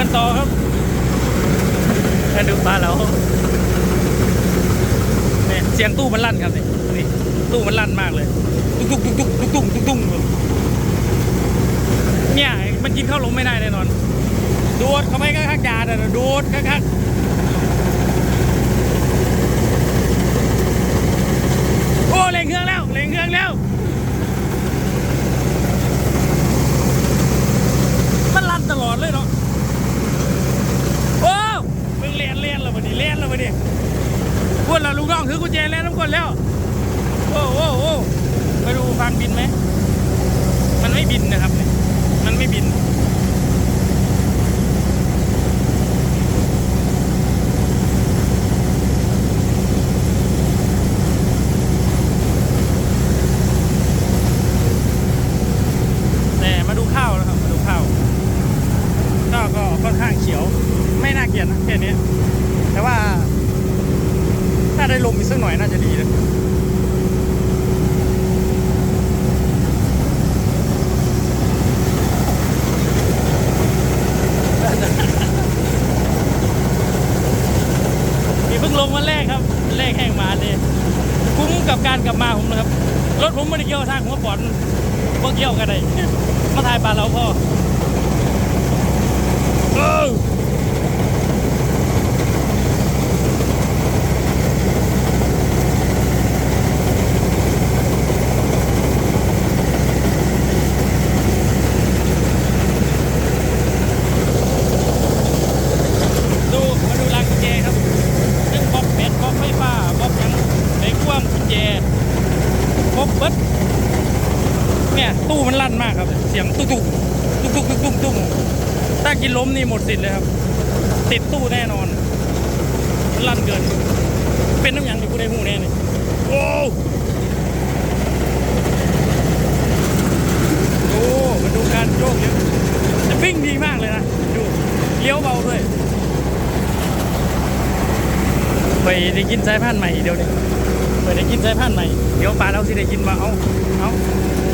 กันต่อครับดูปลาเราเนี่ยเสียงตู้มันลั่นครับเนี่นี่ตู้มันลั่นมากเลยตุ้งตุ้งตุ้งตุ้งตุ้งตุ้งตุ้งเนี่ยมันกินข้าวลมไม่ได้แน่นอนดูดเข้าไปข้างๆจานนะดูดข้างๆ ลูกน้องถือกุญแจเลียนน้ำกลแล้ว โอ้โอ้โอ้ไปดูฟังบินไหม มันไม่บินนะครับ มันไม่บิน แต่มาดูข้าวนะครับ มาดูข้าวข้าวก็ค่อนข้างเขียว ไม่น่าเกลียดนะแค่นี้ แต่ว่า ได้ลมอีกสักหน่อยน่าจะดีนะนี่เพิ่งลงวันแรกครับแรกแห้งมาเลยคุ้มกับการกลับมาผมนะครับ รถผมไม่ได้เกี่ยวทางผมว่าปอดพวกเกี่ยวกันได้มาถ่ายปลาเราพ่อเออดูมาดูรางกุญแจครับเรื่องบล็อกเป็ดบล็อกไฟฟ้าบล็อกหยังในกว้างกุญแจครบเบิด เนี่ยตู้มันลั่นมากครับ เสียงตุ๊กตุ๊กตุ๊กตุ๊กตุ๊กตุ๊กตุ๊กถ้ากินล้มนี่หมดสิทธิ์เลยครับ ติดตู้แน่นอน ลั่นเกิน เป็นน้ำยังอยู่กูได้หูแน่เลยโอ้โอ้มันดูการโยกเยอะจะวิ่งดีมากเลยนะ ดูเลี้ยวเบาด้วยไปได้กินสายพันธุ์ใหม่เดี๋ยวนี้ไปได้กินสายพันธุ์ใหม่เดี๋ยวปลาเราสิได้กินมาเอาเอา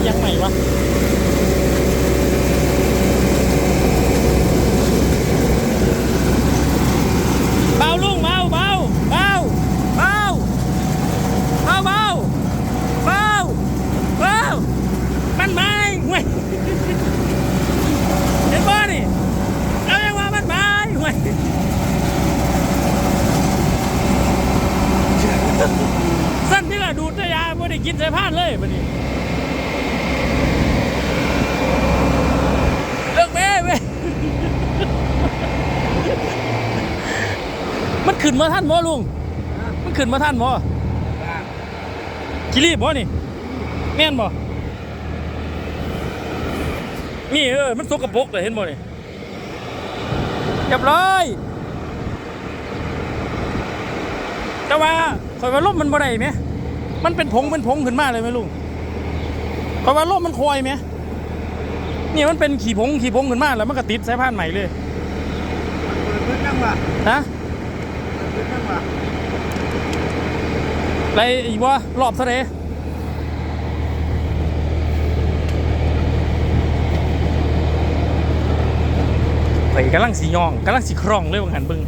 ยังใหม่วะ ใส่ผ้านเลยบัดนี้เลิกแม่เว้ยมันขึ้นมาท่านบ่ลุง มันขึ้นมาท่านบ่กิรีบบ่นี่แม่นบ่นี่เออ มันสกปรกเลยเห็นบ่นี่เรียบร้อยแต่ว่าข่อยว่าลมมันบ่ได้ไหม มันเป็นผงเป็นผงขึ้นมาเลยไหมลุงข่อยว่าลมมันคอยไหมนี่มันเป็นขี่ผงขี่ผงขึ้นมาแล้วมันก็ติดสายพานใหม่เลยเปิดนั่งว่ะนะเปิดนั่งว่ะไรอีกวะรอบเท่าไหร่ไปกำลังสียองกำลังสีคร่องเลยว่างันเบึง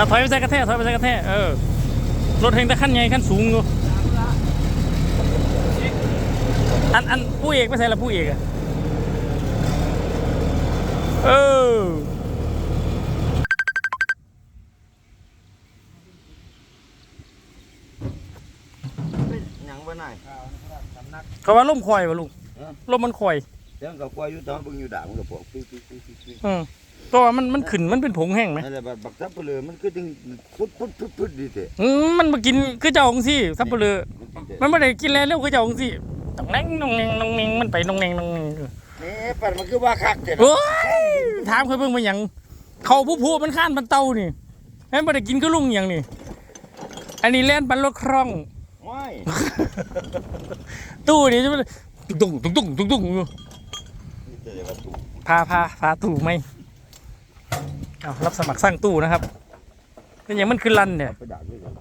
เอาถอยไปใส่กระแทกถอยไปใส่กระแทกเออรถเฮงแต่ขั้นใหญ่ขั้นสูงอยู่อันอันผู้เอกไม่ใช่ละผู้เอกอะเออยังบ่นายเขาว่าล่มคอยป่ะลุงเออล่มมันคอย เดี๋ยวก็กลัวอยู่ตอนเบิ่งอยู่ด่างมันก็พวกปิ๊ปิ๊ปิ๊ปิ๊ปิ๊อืมก็ว่ามันมันขึ้นมันเป็นผงแห้งไหมนั่นแหละบัดบักซับเปลือมันคือจึงพุดพุดพุดพุดดีเถอะอืมมันมากินคือเจ้าของสิซับเปลือมันกินเถมันอะไม่ได้กินแล้วเร็วคือเจ้าของสิต้องแนงนองแนงนองแนงมันไปนองแนงนองแนงนี่ปัดมันคือว่าคักเถอะโอ้ยถามเคยเบิ่งมาอย่างเขาผู้พูมันข้านมันเต่านี่ให้ไม่ได้กินก็ลุงอย่างนี่อันนี้เล่นปันรถคล่อง ไม่ตู้นี่จะมันตุ้งตุ้งตุ้งตุ้งตุ้งอยู่นี่แต่ว่าถูกพาพาพาตู้ไหมเอารับสมัครสร้างตู้นะครับเป็นอย่างมันคือรันเนี่ยไปด่างด้วยกันด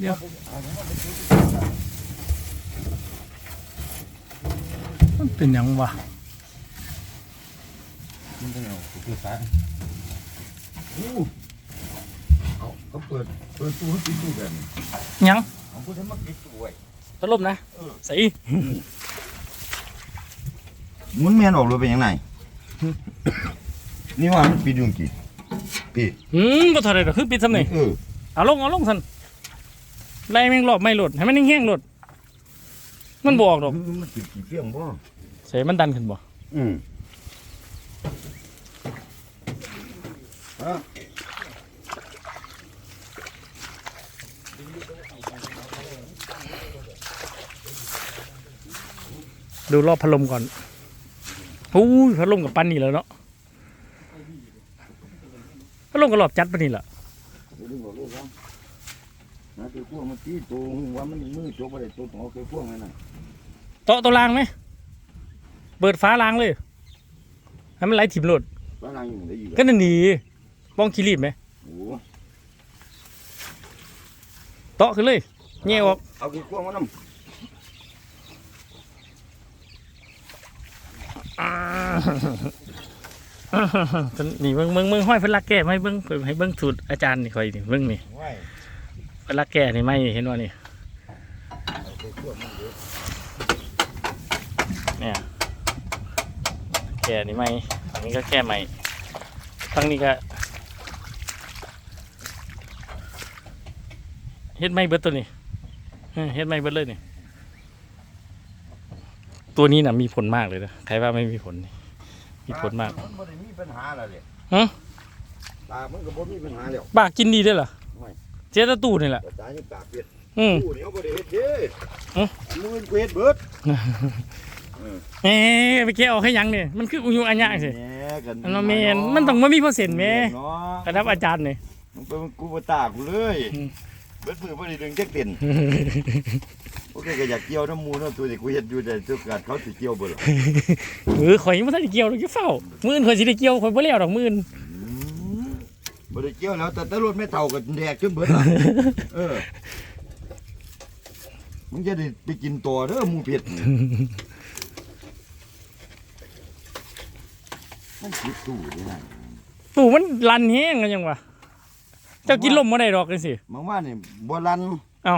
เดี๋ยวมันเป็นหยังวะมันเป็นเอาคือฟ้าอู้เอาเขาเปิดเปิดตู้ให้ปิดตู้แบบนี้หยังเอากูทำมาปิดตู้ไว้ ตลบนะใส่หมุนแม่นออกเลยเป็นยังไงนี่ว่ามันปิดอยู่กี่ปีอืมบ่เท่าไรดอกคือปิดซำนี่เออเอาลงเอาลงซั่นไล่แม่งรอบไม่หลดให้มันแห้งๆหลดมันบ่ออกดอกมันติดกี่เพียงบ่ใส่มันดันขึ้นบ่อืมฮะ ดูรอบพัดลมก่อนโอ้ยพัดลมกับปั้นนี่แล้วเนาะพัดลมกับรอบจัดปานนี่แหละเดี๋ยวดึงออกเลยครับนะคือพวกมันตีตัวว่ามันมือจกไปได้ตัวของคือพวกนั้นน่ะโต๊ะตัวรางไหมเปิดฟ้ารางเลยให้มันไหลถิ่มโหลดบ้านนางอยู่ได้อยู่ก็นั่นดีบ้องคีรีบไหมโอ้โต๊ะขึ้นเลยแง่ออก เอาคือพวกมันน้อ่ นี่เบิ่งเบิ่งเบิ่งห้อยเพิ่นลักแก่ไหมเบิ่งเพิ่นให้เบิ่งสูตรอาจารย์นี่คอยนี่เบิ่งนี่เพิ่นลักแก่นี่ไหมเห็นว่านี่เนี่ยแก่นี่ไหมอันนี้ก็แก่ใหม่ทั้งนี้ก็เฮ็ดไม่เบิดตัวนี้เออเฮ็ดไม่เบิดเลยนี่ ตัวนี้น่ะมีผลมากเลยนะใครว่าไม่มีผลนี่มีผลมากมันบ่ได้มีปัญหาอะไรเลยฮะตามันก็บ่มีปัญหาแล้วปากกินดีด้วยเหรอไม่เจ๊ตะตู้นี่แหละแต่ตายังปากเปียกอืมตู้นี่เอาบ่ได้เฮ็ดเด้เอ้ามือกูเฮ็ดเบิดเอ๊ะไปแกะออกให้ยังเนี่ยมันคืออุยุอันยะสิแหน่กันอันนั้นแมนมันต้องมามีเปอร์เซ็นต์แหม่เนาะระดับอาจารย์นี่มึงเป็นกูบ่ตากูเลยอืม เบิดมือบ่ได้ดึงจักเต็นโอเคก็อยากเกี่ยวน้ำหมูเนาะตัวที่กูเฮ็ดอยู่แต่จุกกัดเขาสิเกี่ยวบ่ล่ะเออข่อยยังบ่ทันได้เกี่ยวเลยจะเฝ้ามื้ออื่นข่อยสิได้เกี่ยวข่อยบ่แล้วดอกมื้ออื่นอืมบ่ได้เกี่ยวแล้วแต่ตำรวจไม่เท่ากับแดกจนเบิดเออมึงจะได้ไปกินตัวเด้อหมูเผ็ดนี่มันคิดตู้ได้ไงตู้มันลันแฮงกันยังวะ เจ้ากินลมบ่ได้ดอกจังซี่บางว่านี่บ่ลันเอ้า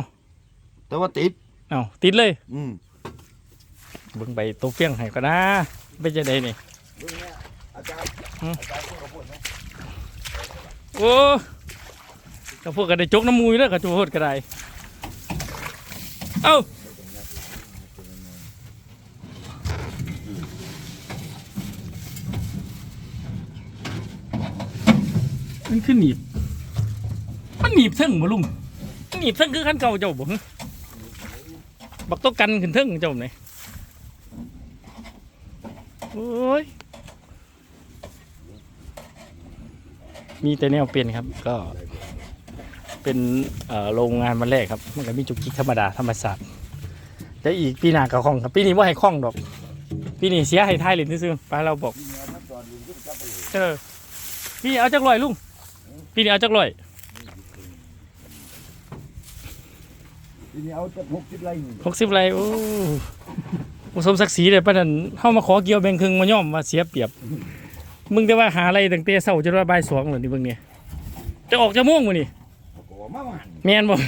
แต่ว่าติดเอ้าติดเลย อืมเบิ่งใบตัวเฟี้ยงให้ก่อนนะเป็นจังไดนี่เบิ่งแม่อาจารย์อืมอาจารย์พูดกับพูดนะโอ้ก็พวกก็ได้จกน้ำมูอยู่เด้อก็จะโพดก็ได้เอ้ามันคือหนีบมันหนี บเทิงบ่ลุงหนีบเทิงคือคันเก่าเจ้าบ่ฮะบักตกกันขึ้นเทิงเจ้าไหนโอ้ยมีแต่แนวเปลี่ยนครับก็ เป็นโรงงานวันแรกครับ มันก็มีจุกจิกธรรมดาธรรมศาสตร์แต่อีกปีหน้าก็คล่องครับปีนี้ว่าให้คล่องดอก ปีนี้เสียให้ท้ายเลยซื่อๆไปเราบอกเจออพี่เอาจักรลอยลุงปีนี้เอาจักรลอย ทีนี้เอาจะหกสิบไร่นี่หกสิบไรโอ้ผสมศักดิ์ศรีเลยปะนั่นเข้ามาขอเกี่ยวแบ่งครึ่งมาย่อมมาเสียเปรียบ มึงจะว่าหาอะไรตั้งแต่เช้าจนว่าบ่ายสองเหรอนี่เบิ่งเนี่ยจะออกจะม่วงมั้นี่ก็ว่ามามันแมนบ่ว่า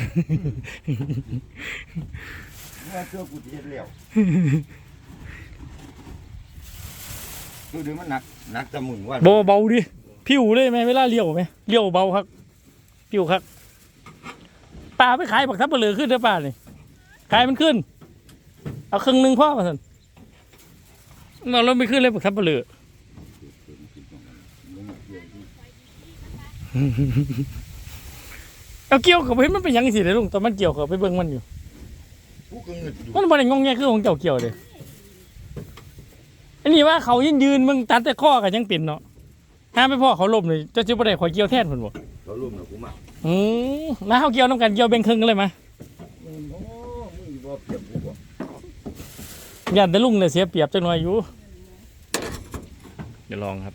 เจ้ากูสิเฮ็ดแล้วดูดิมันหนักหนักแต่มึงว่าโบเบาดิผิวเลยไหมเวลาเลี้ยวไหมเลี้ยวเบาครับผิวครับ ปลาไปขายบักทับเปลือขึ้นเด้อปลานี่ขายมันขึ้น เอาครึ่งหนึ่งพ่อมาสันเราไม่ขึ้นเลยบักทับเปลือเอาเกี่ยวกับเห็นมันเป็นยังสิเลยลุงตอนมันเกี่ยวกับไปเบิ่งมันอยู่กูก็เงินอยู่มันบ่ได้งงแง่คือของเจ้าเกี่ยวเด้อันนี้ว่าเขายืนยืนมึงตัดแต่ข้อกันยังเป็นเนาะห้ามไปพ่อเขาล้มเลยจ้าจิบ่ได้ข่อยเกี่ยวแทนเพิ่นบ่ เขาร่วมกับกูมาอืมมาเฮาเกี่ยวน้ำกันเกี่ยวแบ่งครึ่งกันเลยมามึงโอ้มึงบ่เปรียบกูบ่ย่านแต่ลุงเนี่ยเสียเปรียบจังหน่อยอยู่ เดี๋ยวลองครับ